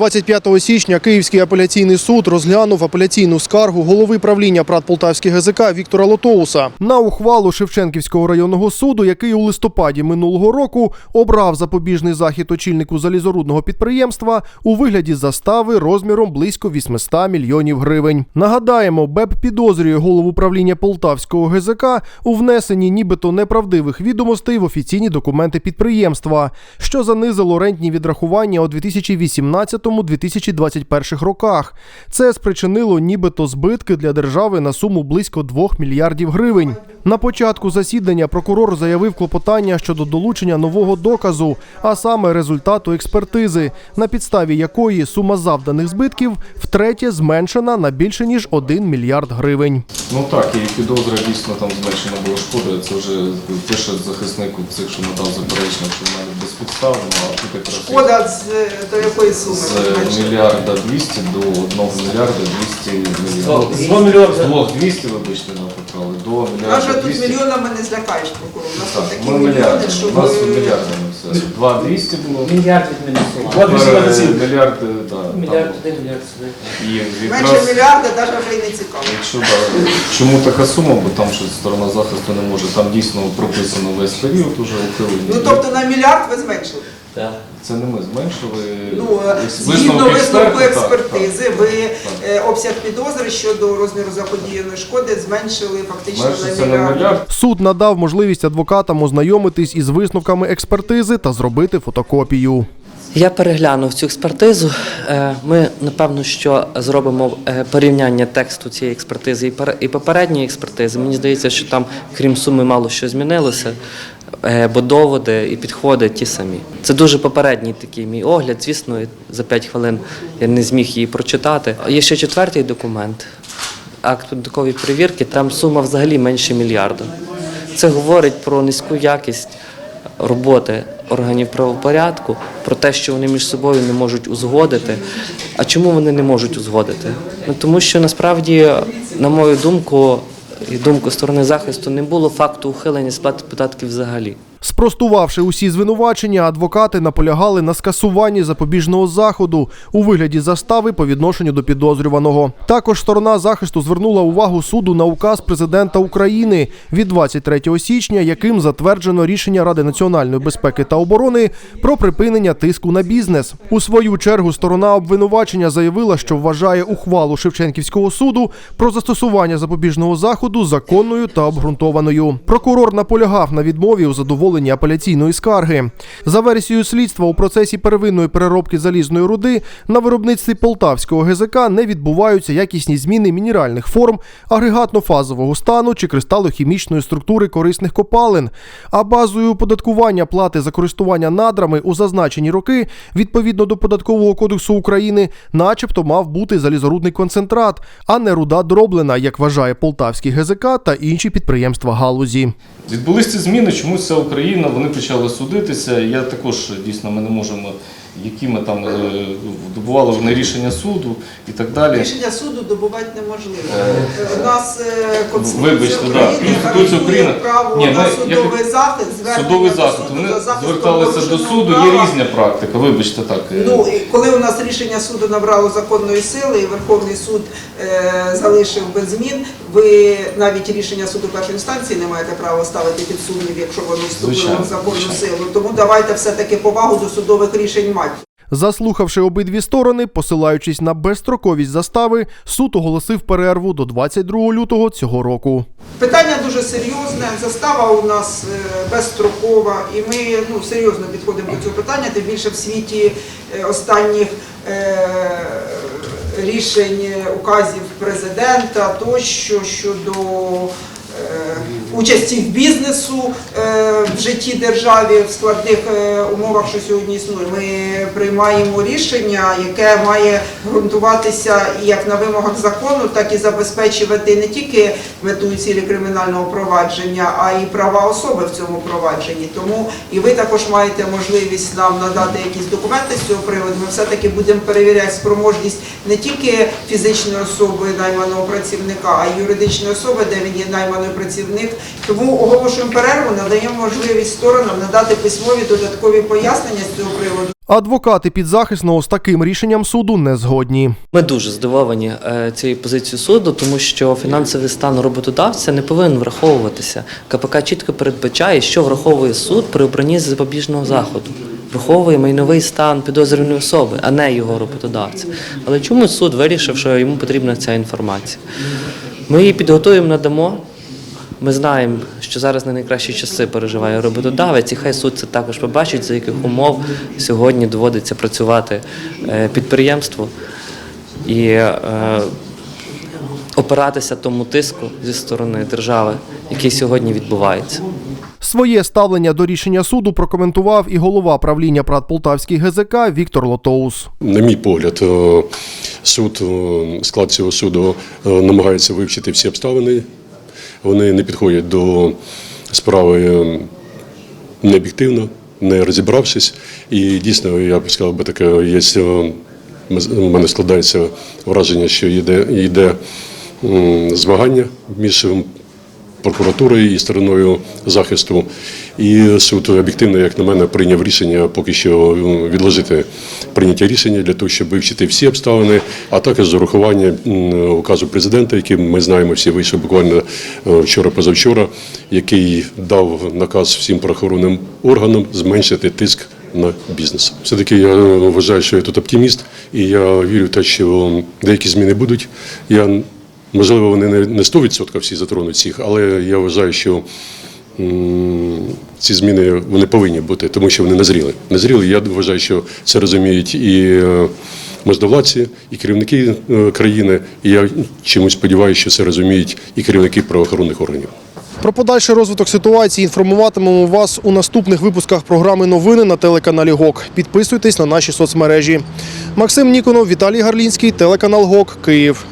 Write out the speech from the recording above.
25 січня Київський апеляційний суд розглянув апеляційну скаргу голови правління ПРАТ Полтавський ГЗК Віктора Лотоуса на ухвалу Шевченківського районного суду, який у листопаді минулого року обрав запобіжний захід очільнику залізорудного підприємства у вигляді застави розміром близько 800 мільйонів гривень. Нагадаємо, БЕП підозрює голову правління Полтавського ГЗК у внесенні нібито неправдивих відомостей в офіційні документи підприємства, що занизило рентні відрахування у 2018-2021 роках. Це спричинило нібито збитки для держави на суму близько 2 мільярдів гривень. На початку засідання прокурор заявив клопотання щодо долучення нового доказу, а саме результату експертизи, на підставі якої сума завданих збитків втретє зменшена на більше ніж 1 мільярд гривень. Ну так, і підозра дійсно там зменшена була шкода. Це вже пише захисник у цих, що надав заперечення, що в мене безпідставно, а тут якраз Шкода з до якої суми? з мільярда 200 до 1 мільярда 200 мільйонів. З 2 мільйонів. З двох 200, вибачте, нам до Каже, мільярда тут мільйонами не злякаєш прокурор. У нас тут такі ми мільйони, мільярди, що у нас ви- мільярдами все. 2 200 було. Мільярд відмінусував. Тепер, е. Мільярд, е, да, Мільярд там. один, мільярд сюди. І менше якраз, мільярда, навіть вже й не цікаво. якщо да, чому така сума, бо там щось сторона захисту не може, там дійсно прописано весь період уже ухилення. Ну тобто на мільярд ви зменшили. Так. Це не ми зменшили. Ну згідно висновку експертизи, так. ви е, обсяг підозри щодо розміру заподіяної шкоди зменшили фактично на мільярд. Суд надав можливість адвокатам ознайомитись із висновками експертизи та зробити фотокопію. Я переглянув цю експертизу. Е, Ми напевно що зробимо е, порівняння тексту цієї експертизи і пере- і попередньої експертизи. Мені здається, що там, крім суми, мало що змінилося, бо доводи і підходи ті самі. Це дуже попередній такий мій огляд. Звісно, за 5 хвилин я не зміг її прочитати. Є ще четвертий документ. Акт податкової перевірки, там сума взагалі менше мільярда. Це говорить про низьку якість роботи органів правопорядку, про те, що вони між собою не можуть узгодити. А чому вони не можуть узгодити? Ну тому що насправді, на мою думку, і думку сторони захисту, не було факту ухилення сплати податків взагалі. Спростувавши усі звинувачення, адвокати наполягали на скасуванні запобіжного заходу у вигляді застави по відношенню до підозрюваного. Також сторона захисту звернула увагу суду на указ президента України від 23 січня, яким затверджено рішення Ради національної безпеки та оборони про припинення тиску на бізнес. У свою чергу сторона обвинувачення заявила, що вважає ухвалу Шевченківського суду про застосування запобіжного заходу законною та обґрунтованою. Прокурор наполягав на відмові у задоволенні апеляційної скарги. За версією слідства, у процесі первинної переробки залізної руди на виробництві полтавського ГЗК не відбуваються якісні зміни мінеральних форм, агрегатно-фазового стану чи кристалохімічної структури корисних копалин. А базою оподаткування плати за користування надрами у зазначені роки, відповідно до податкового кодексу України, начебто мав бути залізорудний концентрат, а не руда дроблена, як вважає полтавський ГЗК та інші підприємства галузі. Відбулися зміни, чомусь вся Україна, вони почали судитися. Я також дійсно ми не можемо, які ми там е, добували вони рішення суду і так далі. Рішення суду добувати неможливо. У нас е, Конституція Вибачте, да, Конституція України. право Ні, на ми- судовий захист, звернення Судовий захист. суду Вони зверталися до суду. Є права. різна практика. Вибачте так. е, Ну, і коли у нас рішення суду набрало законної сили, і Верховний суд е, залишив без змін, ви навіть рішення суду першої інстанції не маєте права ставити під сумнів, якщо воно вступило в законну силу. Тому давайте все-таки повагу до судових рішень мати. Заслухавши обидві сторони, посилаючись на безстроковість застави, суд оголосив перерву до 22 лютого цього року. Питання дуже серйозне. Застава у нас е, безстрокова, і ми ну, серйозно підходимо до цього питання. Тим більше в світі е, останніх е, рішень е, указів президента тощо щодо. Участі в бізнесу е, в житті держави в складних е, умовах, що сьогодні існує, ми приймаємо рішення, яке має ґрунтуватися як на вимогах закону, так і забезпечувати не тільки мету і цілі кримінального провадження, а й права особи в цьому провадженні. Тому і ви також маєте можливість нам надати якісь документи з цього приводу. Ми все-таки будемо перевіряти спроможність не тільки фізичної особи найманого працівника, а й юридичної особи, де він є найманий працівник. Тому оголошуємо перерву, надаємо можливість сторонам надати письмові додаткові пояснення з цього приводу. Адвокати підзахисного з таким рішенням суду не згодні. Ми дуже здивовані е, цією позицією суду, тому що фінансовий стан роботодавця не повинен враховуватися. КПК чітко передбачає, що враховує суд при обранні запобіжного заходу. Враховує майновий стан підозрюваної особи, а не його роботодавця. Але чомусь суд вирішив, що йому потрібна ця інформація. Ми її підготуємо, надамо. Ми знаємо, що зараз не найкращі часи переживає роботодавець, і хай суд це також побачить, за яких умов сьогодні доводиться працювати е, підприємству і е, опиратися тому тиску зі сторони держави, який сьогодні відбувається. Своє ставлення до рішення суду прокоментував і голова правління Прад Полтавський ГЗК Віктор Лотоус. На мій погляд, е, суд, склад цього суду намагається вивчити всі обставини. Вони не підходять до справи е, необ'єктивно, не розібравшись. І дійсно, я б сказав би таке, є, у мене складається враження, що йде, йде змагання між прокуратурою і стороною захисту. І суд об'єктивно, як на мене, прийняв рішення поки що ну, відложити прийняття рішення для того, щоб вивчити всі обставини, а також з урахування указу президента, який ми знаємо, всі вийшов буквально е, вчора-позавчора, який дав наказ всім правоохоронним органам зменшити тиск на бізнес. Все-таки я е, вважаю, що я тут оптиміст, і я вірю в те, що деякі зміни будуть. Я Можливо, вони не не 100% всі затронуть всіх, але я вважаю, що ці зміни вони повинні бути, тому що вони назріли. Назріли. Я вважаю, що це розуміють і е, можновладці, і керівники е, країни. І я чомусь сподіваюся, що це розуміють і керівники правоохоронних органів. Про подальший розвиток ситуації інформуватимемо вас у наступних випусках програми Новини на телеканалі ГОК. Підписуйтесь на наші соцмережі. Максим Ніконов, Віталій Гарлінський, телеканал ГОК, Київ.